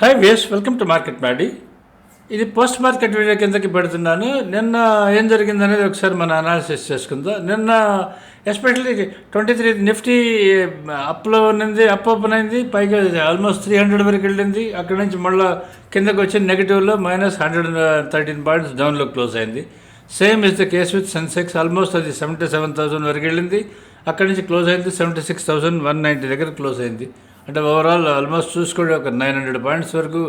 Hi guys welcome to market Maddy ఇది post market video కిందకి పెడుతున్నాను. నిన్న ఏం జరిగింది అనేది ఒకసారి మన అనాలిసిస్ చేసుకుందాం. నిన్న ఎస్పెషల్లీ ట్వంటీ త్రీ నిఫ్టీ అప్లో ఉన్నది అప్ ఓపెన్ అయింది. పైగా ఆల్మోస్ట్ త్రీ హండ్రెడ్ వరకు వెళ్ళింది. అక్కడి నుంచి మళ్ళీ కిందకు వచ్చి నెగిటివ్లో మైనస్ హండ్రెడ్ థర్టీన్ పాయింట్స్ డౌన్లో క్లోజ్ అయింది. Same is the case with Sensex almost అది సెవెంటీ సెవెన్ థౌసండ్ వరకు వెళ్ళింది. అక్కడి నుంచి క్లోజ్ అయింది. Seventy six thousand one ninety దగ్గర క్లోజ్ అయింది. అంటే ఓవరాల్ ఆల్మోస్ట్ చూసుకోండి ఒక నైన్ హండ్రెడ్ పాయింట్స్ వరకు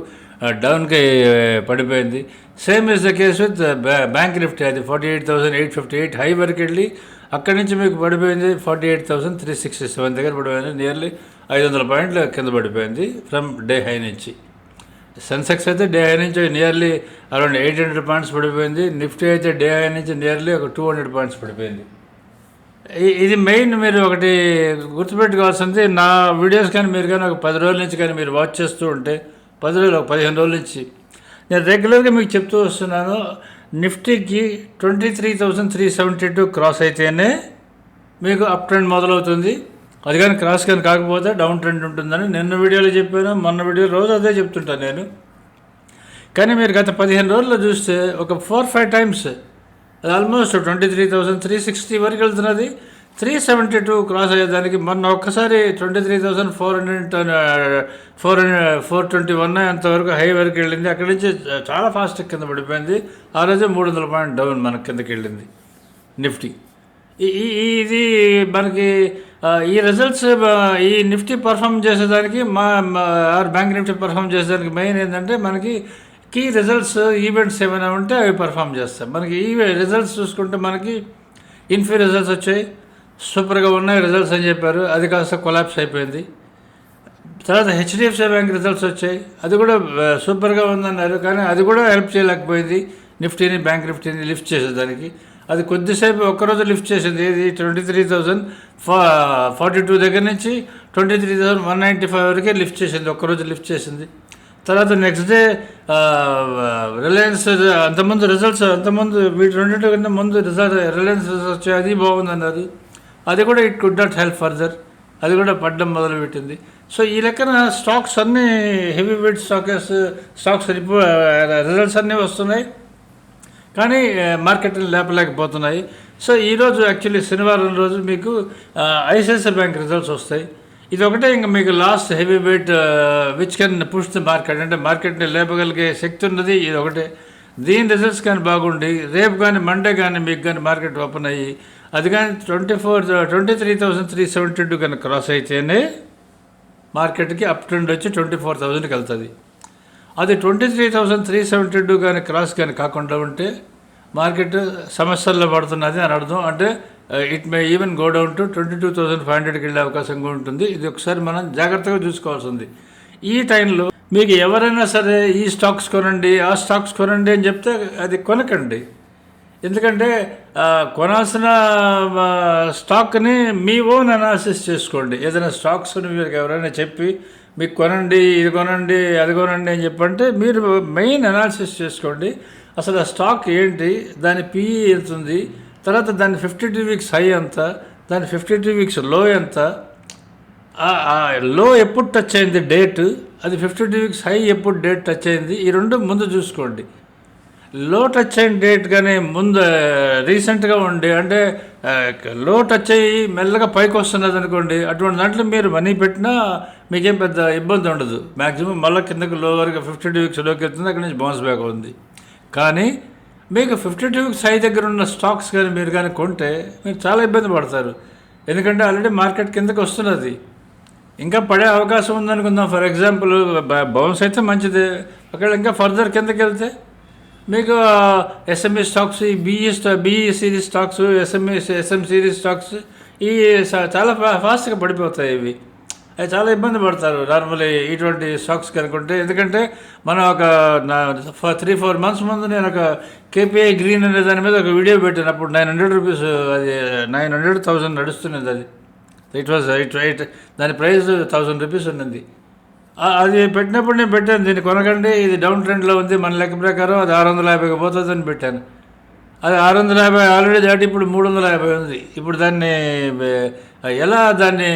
uh, డౌన్కి uh, పడిపోయింది. Same is the case with bank Nifty అది forty eight thousand eight fifty eight high వరకు వెళ్ళి అక్కడి నుంచి మీకు పడిపోయింది forty eight thousand three sixty seven దగ్గర పడిపోయింది. నియర్లీ ఐదు వందల పాయింట్లు కింద పడిపోయింది ఫ్రమ్ డే హై నుంచి. సెన్సెక్స్ అయితే డే హై నుంచి nearly around eight hundred points పడిపోయింది. నిఫ్టీ అయితే డే హై నుంచి నియర్లీ ఒక టూ హండ్రెడ్ పాయింట్స్ పడిపోయింది. ఇది మెయిన్ మీరు ఒకటి గుర్తుపెట్టుకోవాల్సింది నా వీడియోస్ కానీ మీరు కానీ ఒక పది రోజుల నుంచి కానీ మీరు వాచ్ చేస్తూ ఉంటే పది రోజులు ఒక పదిహేను రోజుల నుంచి నేను రెగ్యులర్గా మీకు చెప్తూ వస్తున్నాను నిఫ్టీకి twenty three thousand three seventy two cross అయితేనే మీకు అప్ ట్రెండ్ మొదలవుతుంది. అది కానీ క్రాస్ కానీ కాకపోతే డౌన్ ట్రెండ్ ఉంటుందని నిన్న వీడియోలో చెప్పాను మొన్న వీడియో రోజు అదే చెప్తుంటాను నేను. కానీ మీరు గత పదిహేను రోజుల్లో చూస్తే ఒక ఫోర్ ఫైవ్ టైమ్స్ అది almost twenty three thousand three sixty వరకు వెళ్తున్నది. త్రీ సెవెంటీ టూ క్రాస్ అయ్యేదానికి మొన్న ఒక్కసారి twenty three thousand four hundred four hundred four twenty one అంతవరకు హై వరకు వెళ్ళింది. అక్కడి నుంచి చాలా ఫాస్ట్ కింద పడిపోయింది. ఆ రోజే మూడు వందల పాయింట్ డౌన్ మనకి కిందకి వెళ్ళింది నిఫ్టీ. ఈ ఈ- ఇది మనకి ఈ రిజల్ట్స్ ఈ నిఫ్టీ పర్ఫామ్ చేసేదానికి మా మా- ఆర్ బ్యాంక్ నిఫ్టీ పర్ఫామ్ చేసేదానికి మెయిన్ ఏంటంటే మనకి కీ రిజల్ట్స్ ఈవెంట్స్ ఏమైనా ఉంటే అవి పర్ఫామ్ చేస్తాయి. మనకి ఈ రిజల్ట్స్ చూసుకుంటే మనకి ఇన్ఫీ రిజల్ట్స్ వచ్చాయి. సూపర్గా ఉన్నాయి రిజల్ట్స్ అని చెప్పారు. అది కాస్త కొలాప్స్ అయిపోయింది. తర్వాత హెచ్డిఎఫ్సి బ్యాంక్ రిజల్ట్స్ వచ్చాయి. అది కూడా సూపర్గా ఉందన్నారు. కానీ అది కూడా హెల్ప్ చేయలేకపోయింది. నిఫ్టీని బ్యాంక్ నిఫ్టీని లిఫ్ట్ చేసేదానికి. అది కొద్దిసేపు ఒక్కరోజు లిఫ్ట్ చేసింది. ఇది ట్వంటీ త్రీ థౌజండ్ ఫా ఫార్టీ టూ దగ్గర నుంచి twenty three thousand one ninety five వరకే లిఫ్ట్ చేసింది. ఒక్కరోజు లిఫ్ట్ చేసింది. తర్వాత నెక్స్ట్ డే రిలయన్స్ అంతమంది రిజల్ట్స్ అంతమంది వీటి రెండింటి కింద ముందు రిజల్ట్ రిలయన్స్ రిజల్ట్స్ వచ్చాయి. అది బాగుందన్నారు అది కూడా it could not help further అది కూడా పడ్డం మొదలుపెట్టింది. సో ఈ లెక్కన స్టాక్స్ అన్నీ heavy weight stocks stocks results అన్నీ వస్తున్నాయి. కానీ మార్కెట్ని లేపలేకపోతున్నాయి. సో ఈరోజు యాక్చువల్లీ శనివారం రోజు మీకు ఐసిఐసిఐ బ్యాంక్ రిజల్ట్స్ వస్తాయి. ఇది ఒకటే ఇంకా మీకు last heavy weight which can push the market అంటే మార్కెట్ని లేపగలిగే శక్తి ఉన్నది ఇది ఒకటే దీని రిజల్ట్స్ కానీ బాగుండి రేపు కానీ మండే కానీ మీకు కానీ మార్కెట్ ఓపెన్ అయ్యి అది కానీ twenty four twenty three thousand three seventy two కానీ క్రాస్ అయితేనే మార్కెట్కి అప్ ట్రెండ్ వచ్చి ట్వంటీ ఫోర్ థౌజండ్కి వెళ్తుంది అది twenty three thousand three seventy two కానీ క్రాస్ కానీ కాకుండా ఉంటే మార్కెట్ సమస్యల్లో పడుతున్నది అని అర్థం. అంటే it may even go down to twenty two thousand five హండ్రెడ్కి వెళ్ళే అవకాశం కూడా ఉంటుంది. ఇది ఒకసారి మనం జాగ్రత్తగా చూసుకోవాల్సి ఉంది ఈ టైంలో మీకు ఎవరైనా సరే ఈ స్టాక్స్ కొనండి ఆ స్టాక్స్ కొనండి అని చెప్తే అది కొనకండి. ఎందుకంటే కొనాల్సిన స్టాక్ని మీ ఓన్ అనాలిసిస్ చేసుకోండి. ఏదైనా స్టాక్స్ని మీరు ఎవరైనా చెప్పి మీకు కొనండి ఇది కొనండి అది కొనండి అని చెప్పంటే మీరు మెయిన్ అనాలిసిస్ చేసుకోండి. అసలు ఆ స్టాక్ ఏంటి దాని పిఈ ఎంత ఉంది తర్వాత దాని ఫిఫ్టీ టూ వీక్స్ హై ఎంత దాని ఫిఫ్టీ టూ వీక్స్లో ఎంత లో ఎప్పుడు టచ్ అయింది డేట్ అది ఫిఫ్టీ టూ వీక్స్ హై ఎప్పుడు డేట్ టచ్ అయింది? ఈ రెండు ముందు చూసుకోండి. లో టచ్ అయిన డేట్ కానీ ముందు రీసెంట్గా ఉండి అంటే లో టచ్ అయ్యి మెల్లగా పైకి వస్తున్నది అనుకోండి అటువంటి దాంట్లో మీరు మనీ పెట్టినా మీకేం పెద్ద ఇబ్బంది ఉండదు. మ్యాక్సిమం మళ్ళీ కిందకు లో వరకు ఫిఫ్టీ టూ వీక్స్లోకి వెళ్తుంది అక్కడి నుంచి బౌన్స్ బ్యాక్ ఉంది కానీ మీకు ఫిఫ్టీ టూ వీక్స్ హై దగ్గర ఉన్న స్టాక్స్ కానీ మీరు కానీ కొంటే మీరు చాలా ఇబ్బంది పడతారు. ఎందుకంటే ఆల్రెడీ మార్కెట్ కిందకి వస్తున్నది. ఇంకా పడే అవకాశం ఉందనుకుందాం. ఫర్ ఎగ్జాంపుల్ బౌన్స్ అయితే మంచిదే. ఒకవేళ ఇంకా ఫర్దర్ కిందకి వెళ్తే మీకు ఎస్ఎంఈ స్టాక్స్ ఈ బిఈ స్టా BE series stocks SME SM series stocks ఈ చాలా ఫా- ఫాస్ట్గా పడిపోతాయి ఇవి. చాలా ఇబ్బంది పడతారు. నార్మలీ ఇటువంటి స్టాక్స్ కనుక్కుంటే. ఎందుకంటే మనం ఒక నా త్రీ ఫోర్ మంత్స్ ముందు నేను ఒక కేపీఐ గ్రీన్ అనే దాని మీద ఒక వీడియో పెట్టాను. అప్పుడు నైన్ హండ్రెడ్ రూపీస్ అది నైన్ హండ్రెడ్ థౌసండ్ నడుస్తున్నది అది. ఇట్ వాజ్ ఇట్ ఎయిట్ దాని ప్రైస్ థౌసండ్ రూపీస్ ఉన్నది. అది పెట్టినప్పుడు నేను పెట్టాను. దీన్ని కొనకండి ఇది డౌన్ ట్రెండ్లో ఉంది మన లెక్క ప్రకారం అది ఆరు వందల యాభైకి పోతుందని పెట్టాను. అది ఆరు వందల యాభై ఆల్రెడీ దాటి ఇప్పుడు మూడు వందల యాభై ఉంది. ఇప్పుడు దాన్ని ఎలా దాన్ని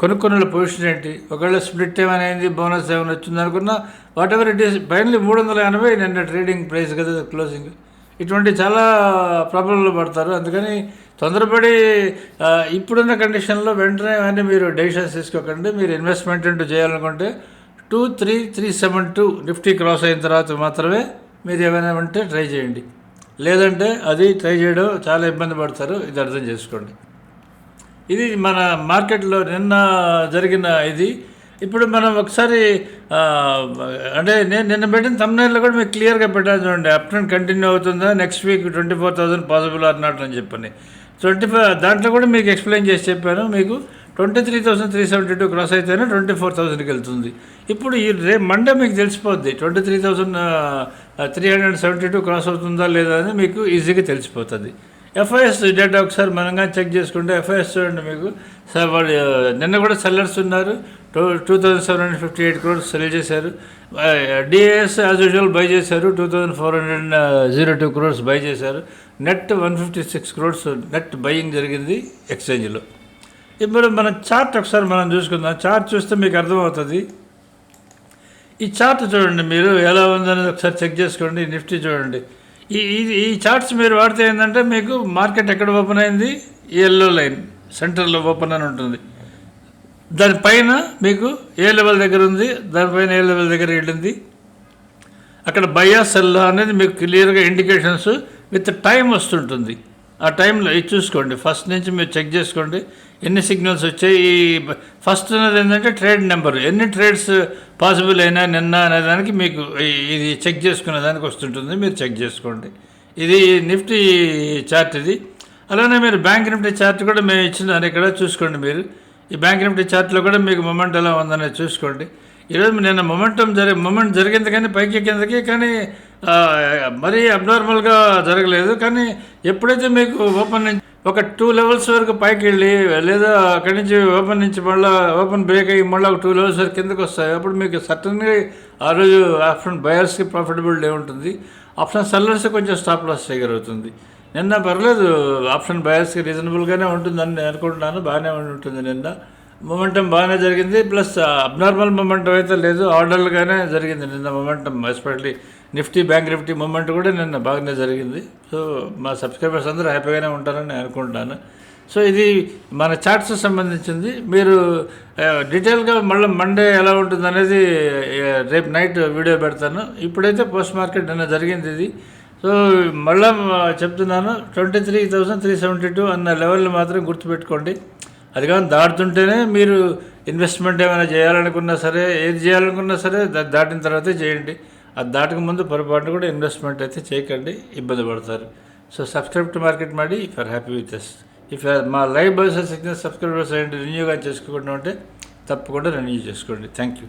కొనుక్కున్న పొజిషన్ ఏంటి? ఒకవేళ స్ప్లిట్ ఏమైనా అయింది బోనస్ ఏమైనా వచ్చింది అనుకున్నా whatever it is finally మూడు వందల ఎనభై నిన్న ట్రేడింగ్ ప్రైస్ కదా క్లోజింగ్ ఇటువంటి చాలా ప్రాబ్లంలో పడతారు. అందుకని తొందరపడి ఇప్పుడున్న కండిషన్లో వెంటనే కానీ మీరు డెసిషన్స్ తీసుకోకండి. మీరు ఇన్వెస్ట్మెంట్ అంటూ చేయాలనుకుంటే two three three seven two Nifty cross అయిన తర్వాత మాత్రమే మీరు ఏమైనా ఉంటే ట్రై చేయండి. లేదంటే అది ట్రై చేయడం చాలా ఇబ్బంది పడతారు. ఇది అర్థం చేసుకోండి. ఇది మన మార్కెట్లో నిన్న జరిగిన ఇది. ఇప్పుడు మనం ఒకసారి అంటే నేను నిన్న పెట్టిన తమ్నైల్లో కూడా మీకు క్లియర్గా పెట్టాను చూడండి. అప్ కంటిన్యూ అవుతుందా? Next week twenty four thousand possible అన్నట్టు అని చెప్పని. ట్వంటీ ఫైవ్ దాంట్లో కూడా మీకు ఎక్స్ప్లెయిన్ చేసి చెప్పాను. మీకు twenty three thousand three seventy two cross అయితేనే ట్వంటీ ఫోర్ థౌసండ్కి వెళ్తుంది. ఇప్పుడు ఈ రే మండే మీకు తెలిసిపోద్ది. Twenty three thousand three hundred seventy two cross అవుతుందా లేదా అని మీకు ఈజీగా తెలిసిపోతుంది. ఎఫ్ఐఎస్ డేటా ఒకసారి మనం కానీ చెక్ చేసుకుంటే ఎఫ్ఐఎస్ చూడండి మీకు. సార్ వాళ్ళు నిన్న కూడా సెల్లర్స్ ఉన్నారు. Two two thousand seven hundred fifty eight crores sell చేశారు డిఏఎస్ యాజ్ యూజువల్ బై చేశారు. Two thousand four hundred zero two crores buy చేశారు. Net one fifty six crores net buying జరిగింది ఎక్స్చేంజ్లో ఇప్పుడు మన చార్ట్ ఒకసారి మనం చూసుకుందాం. చార్ట్ చూస్తే మీకు అర్థమవుతుంది. ఈ చార్ట్ చూడండి మీరు ఎలా ఉందనేది ఒకసారి చెక్ చేసుకోండి. నిఫ్టీ చూడండి. ఈ ఈ- ఈ చార్ట్స్ మీరు వాడితే ఏంటంటే మీకు మార్కెట్ ఎక్కడ ఓపెన్ అయింది? ఎల్లో లైన్ సెంటర్లో ఓపెన్ అని ఉంటుంది. దానిపైన మీకు ఏ లెవెల్ దగ్గర ఉంది? దానిపైన ఏ లెవెల్ దగ్గర వెళ్ళింది? అక్కడ బయా సెల్ అనేది మీకు క్లియర్గా ఇండికేషన్స్ విత్ టైం వస్తుంటుంది. ఆ టైంలో ఇది చూసుకోండి. ఫస్ట్ నుంచి మీరు చెక్ చేసుకోండి. ఎన్ని సిగ్నల్స్ వచ్చాయి? ఈ ఫస్ట్ అనేది ఏంటంటే ట్రేడ్ నెంబర్. ఎన్ని ట్రేడ్స్ పాసిబుల్ అయినా నిన్న అనే దానికి మీకు ఇది చెక్ చేసుకునే దానికి వస్తుంటుంది. మీరు చెక్ చేసుకోండి. ఇది నిఫ్టీ చార్ట్ ఇది. అలానే మీరు బ్యాంక్ నిఫ్టీ చార్ట్ కూడా మేము ఇచ్చినాను ఇక్కడ చూసుకోండి మీరు. ఈ బ్యాంక్ నిఫ్టీ చార్ట్లో కూడా మీకు మొమెంట్ ఎలా ఉందనేది చూసుకోండి. ఈరోజు నిన్న మొమెంటం జరి మొమెంట్ జరిగింది కానీ పైకి కిందకి కానీ మరీ అబ్నార్మల్గా జరగలేదు. కానీ ఎప్పుడైతే మీకు ఓపెన్ నుంచి ఒక టూ లెవెల్స్ వరకు పైకి వెళ్ళి లేదా అక్కడి నుంచి ఓపెన్ నుంచి మళ్ళీ ఓపెన్ బ్రేక్ అయ్యి మళ్ళీ ఒక టూ లెవెల్స్ వరకు కిందకు వస్తాయి. అప్పుడు మీకు సర్టన్గా ఆ రోజు ఆప్షన్ బయర్స్కి ప్రాఫిటబిలిటీ ఉంటుంది ఆప్షన్ సెల్లర్స్ కొంచెం స్టాప్ లాస్ ఫిగర్ అవుతుంది నిన్న పర్లేదు ఆప్షన్ బయర్స్కి రీజనబుల్గానే ఉంటుందని నేను అనుకుంటున్నాను బాగానే ఉంటుంది నిన్న. మొమెంటం బాగానే జరిగింది ప్లస్ అబ్నార్మల్ మొమెంటం అయితే లేదు ఆర్డర్లుగానే జరిగింది నిన్న momentum especially Nifty bank Nifty moment కూడా నిన్న బాగానే జరిగింది. సో మా సబ్స్క్రైబర్స్ అందరూ హ్యాపీగానే ఉంటారని నేను అనుకుంటాను సో ఇది మన చార్ట్స్ సంబంధించింది. మీరు డీటెయిల్గా మళ్ళీ మండే ఎలా ఉంటుంది అనేది రేపు నైట్ వీడియో పెడతాను. ఇప్పుడైతే పోస్ట్ మార్కెట్ నిన్న జరిగింది ఇది. సో మళ్ళా చెప్తున్నాను. Twenty three thousand three seventy two అన్న లెవెల్ మాత్రం గుర్తుపెట్టుకోండి. అది కానీ దాటుతుంటేనే మీరు ఇన్వెస్ట్మెంట్ ఏమైనా చేయాలనుకున్నా సరే ఏది చేయాలనుకున్నా సరే దాటిన తర్వాతే చేయండి. అది దాటక ముందు పొరపాటు కూడా ఇన్వెస్ట్మెంట్ అయితే చేయకండి ఇబ్బంది పడతారు. సో సబ్స్క్రైబ్ టు మార్కెట్ ಮಾಡಿ if are happy with us if మా లైవ్ బయోసెస్ సిగ్నల్ సబ్స్క్రైబర్స్ అయ్యండి రిన్యూగా చేసుకోకుండా ఉంటే తప్పకుండా రెన్యూ చేసుకోండి. Thank you